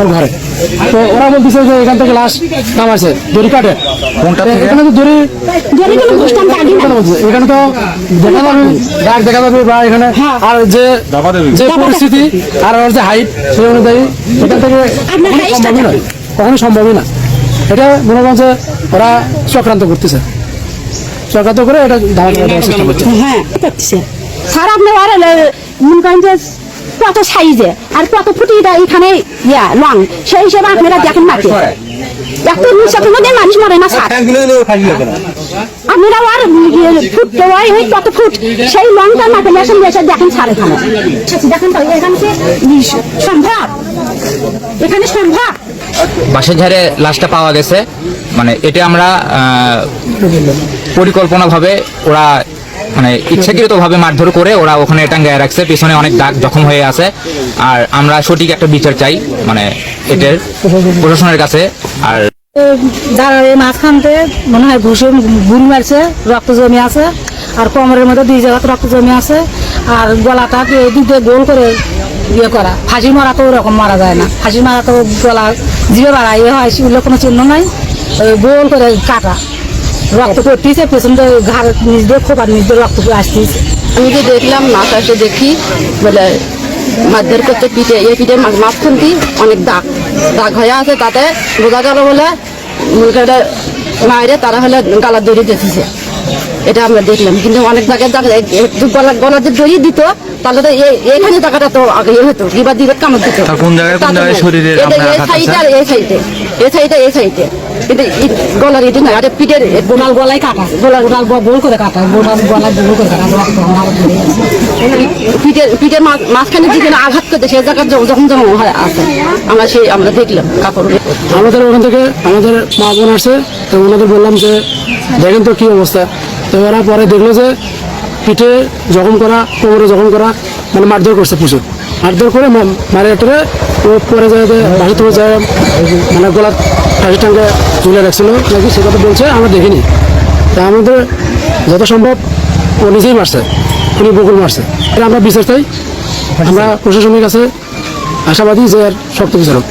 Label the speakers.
Speaker 1: ওর
Speaker 2: ঘরে। তো ওরা বলতেছে যে এখান থেকে লাশ নামাইছে দড়ি কাটে। এখানে তো দড়ি? এখানে তো দেখা যাবে দাগ দেখা যাবে বা এখানে আর যে যে পরিস্থিতি আর ওর যে হাইট সেই অনুযায়ী এখান থেকে সম্ভবই নয়। কখনোই সম্ভবই না। এটা মনে করেন যে ওরা চক্রান্ত করতেছে। চক্রান্ত করে এটা ধারণ করার চেষ্টা করছে।
Speaker 1: হ্যাঁ করতেছে। স্যার আপনি আর মনে করেন যে কত সাইজে আর কত ফুটি এটা এখানে ইয়া লং। সেই হিসেবে আপনারা দেখেন মধ্যে মানুষ দেখেন এখানে।
Speaker 3: বাসের ঝাড়ে লাশটা পাওয়া গেছে। মানে এটা আমরা আহ, পরিকল্পনাভাবে ওরা মানে ইচ্ছাকৃতভাবে মারধর করে ওরা ওখানে টাঙ্গায় রাখছে, পিছনে অনেক দাগ জখম হয়ে আছে। আর আমরা সঠিক একটা বিচার চাই মানে এটার প্রশাসনের কাছে। আর
Speaker 4: মাঝখানতে মনে হয় মারছে, রক্ত জমি আর কোমরের মধ্যে রক্ত জমি আর গোল করে ইয়ে করা। মারা তো ওরকম মারা যায় না। মারা তো ইয়ে হয়, কোনো চিহ্ন নাই। গোল করে কাটা। রক্ত পড়তেছে দিয়ে ঘাড় নিচ দিয়ে খোপার নিচ দিয়ে রক্ত আসতেছে
Speaker 5: আমি যে দেখলাম মাছ এসে দেখি, বলে, মারধর করতে পিঠে, এই পিঠে মাঝখান দিয়ে অনেক দাগ। দাগ হয়ে আছে তাতে, বোঝা গেল বলে, মুরগাটা মায়েরে তারা হলে গালার দড়ি দেখেছে এটা আমরা দেখলাম, কিন্তু অনেক জায়গায় জায়গায় একটু গলা গলা যে দড়ি দিত তাহলে তো জায়গাটা তো আগে ইয়ে হতো কিবা দিলে কামড় দিত।
Speaker 3: তা কোন জায়গায় কোন জায়গায় আপনার
Speaker 5: এই সাইডে আর এই সাইডে এই সাইডে এই সাইডে। কিন্তু গলার এটা না আরে পিঠের
Speaker 4: গলায় কাটা গোলাল গোলাল গোল করে কাটা গোলাল গলায় গোল করে কাটা
Speaker 5: পিঠের পিঠের মাঝখানে যেখানে আঘাত করতে সেই জায়গায় যখন যখন হয় আছে। আমরা সেই আমরা দেখলাম কাপড়।
Speaker 2: আমাদের ওখান থেকে আমাদের মা বোন আসছে তো ওনাদের বললাম যে দেখেন তো কি অবস্থা। তো ওরা পরে দেখল যে পিঠে জখম করা, কোমরে জখম করা মানে মারধর করছে প্রচুর মারধর করে মারে একটা ও পরে যায় বাসা থেকে যায় মানে গলার ফাঁসি টাঙ্গে ঝুলে রাখছিল। নাকি সে কথা বলছে, আমরা দেখিনি। তা আমাদের যত সম্ভব, ও নিজেই মারছে। উনি বকুল মারছে। আমরা বিচার চাই। আমরা প্রশাসনের কাছে আশাবাদী যে আর শক্ত বিচারক।